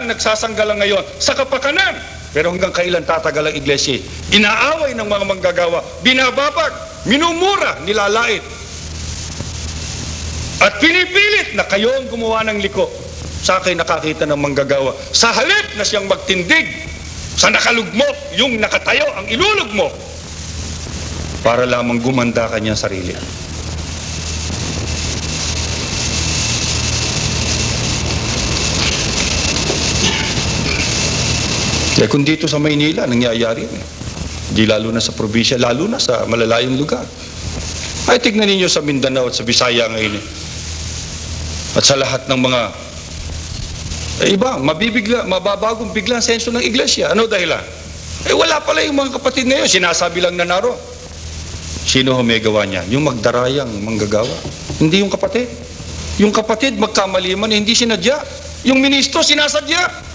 ang nagsasanggalang ngayon sa kapakanan. Pero hanggang kailan tatagal ang iglesia? Inaaway ng mga manggagawa, binababag, minumura, nilalait. At pinipilit na kayo ang gumawa ng liko. Sa akin nakakita ng manggagawa. Sa halip na siyang magtindig, sa nakalugmok, yung nakatayo, ang ilulugmok, para lamang gumanda kanyang sarili. Eh kung dito sa Maynila, nangyayari yun eh. Di lalo na sa probinsya, lalo na sa malalayong lugar. Ay tignan ninyo sa Mindanao at sa Bisaya ngayon eh. At sa lahat ng mga eh, iba, mabibigla, mababagong bigla ang senso ng iglesia. Ano dahilan? Eh wala pala yung mga kapatid ngayon, sinasabi lang na naro. Sino humigawa niya? Yung magdarayang manggagawa. Hindi yung kapatid. Yung kapatid, magkamali man, hindi sinadya. Yung ministro, sinasadya.